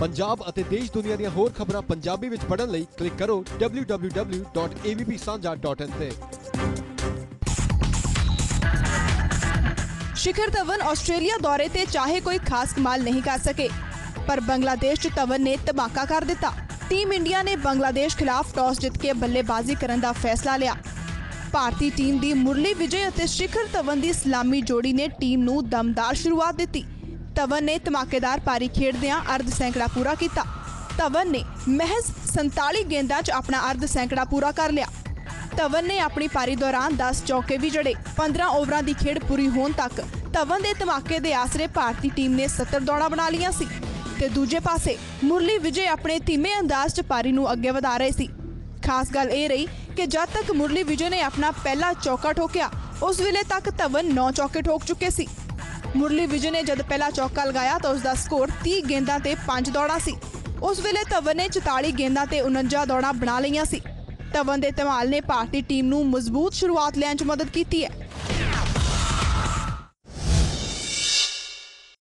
ਪੰਜਾਬ ਅਤੇ ਦੇਸ਼ ਦੁਨੀਆ ਦੀਆਂ ਹੋਰ ਖਬਰਾਂ ਪੰਜਾਬੀ ਵਿੱਚ ਪੜ੍ਹਨ ਲਈ ਕਲਿੱਕ ਕਰੋ www.avpsanja.in ਤੇ शिखर धवन ऑस्ट्रेलिया दौरे ਤੇ ਚਾਹੇ ਕੋਈ ਖਾਸ ਕਮਾਲ ਨਹੀਂ ਕਰ ਸਕੇ ਪਰ ਬੰਗਲਾਦੇਸ਼ 'ਚ ਧਵਨ ਨੇ ਧਮਾਕਾ ਕਰ ਦਿੱਤਾ ਟੀਮ ਇੰਡੀਆ ਨੇ ਬੰਗਲਾਦੇਸ਼ ਖਿਲਾਫ ਟਾਸ ਜਿੱਤ ਕੇ ਬੱਲੇਬਾਜ਼ੀ ਕਰਨ ਦਾ ਫੈਸਲਾ ਲਿਆ ਭਾਰਤੀ ਟੀਮ ਦੀ ਮੁਰਲੀ ਵਿਜੇ ਅਤੇ ਸ਼ਿਖਰ ਧਵਨ ਦੀ ਸਲਾਮੀ ਜੋੜੀ ਨੇ ਟੀਮ ਨੂੰ ਦਮਦਾਰ ਸ਼ੁਰੂਆਤ ਦਿੱਤੀ ਧਵਨ ਨੇ ਧਮਾਕੇਦਾਰ ਪਾਰੀ ਖੇਡਦਿਆਂ ਅਰਧ ਸੈਂਕੜਾ ਪੂਰਾ ਕੀਤਾ। ਧਵਨ ਨੇ ਮਹਿਜ਼ 47 ਗੇਂਦਾਂ 'ਚ ਆਪਣਾ ਅਰਧ ਸੈਂਕੜਾ ਪੂਰਾ ਕਰ ਲਿਆ। ਧਵਨ ਨੇ ਆਪਣੀ ਪਾਰੀ ਦੌਰਾਨ 10 ਚੌਕੇ ਵੀ ਜੜੇ। 15 ਓਵਰਾਂ ਦੀ ਖੇਡ ਪੂਰੀ ਹੋਣ ਤੱਕ ਧਵਨ ਦੇ ਧਮਾਕੇ ਦੇ ਆਸਰੇ ਭਾਰਤੀ ਟੀਮ ਨੇ 70 ਦੌੜਾਂ ਬਣਾ ਲਈਆਂ ਸੀ ਤੇ ਦੂਜੇ ਪਾਸੇ ਮੁਰਲੀ ਵਿਜੇ ਆਪਣੇ ਧੀਮੇ ਅੰਦਾਜ਼ 'ਚ ਪਾਰੀ ਨੂੰ ਅੱਗੇ ਵਧਾ ਰਹੇ ਸੀ। ਖਾਸ ਗੱਲ ਇਹ ਰਹੀ ਕਿ ਜਦ ਤੱਕ ਮੁਰਲੀ ਵਿਜੇ ਨੇ ਆਪਣਾ ਪਹਿਲਾ ਚੌਕਾ ਠੋਕਿਆ, ਉਸ ਵੇਲੇ ਤੱਕ ਧਵਨ 9 ਚੌਕੇ ਠੋਕ ਚੁੱਕੇ ਸੀ। ਮੁਰਲੀ ਵਿਜੇ ਨੇ ਜਦ ਪਹਿਲਾ ਚੌਕਾ ਲਗਾਇਆ ਤਾਂ ਉਸ ਦਾ ਸਕੋਰ 30 ਗੇਂਦਾਂ ਤੇ 5 ਦੌੜਾਂ ਸੀ। ਉਸ ਵੇਲੇ ਧਵਨ ਨੇ 44 ਗੇਂਦਾਂ ਤੇ 49 ਦੌੜਾਂ ਬਣਾ ਲਈਆਂ ਸੀ। ਧਵਨ ਦੇ ਧਮਾਲ ਨੇ ਭਾਰਤੀ ਟੀਮ ਨੂੰ ਮਜ਼ਬੂਤ ਸ਼ੁਰੂਆਤ ਲੈਣ 'ਚ ਮਦਦ ਕੀਤੀ ਹੈ।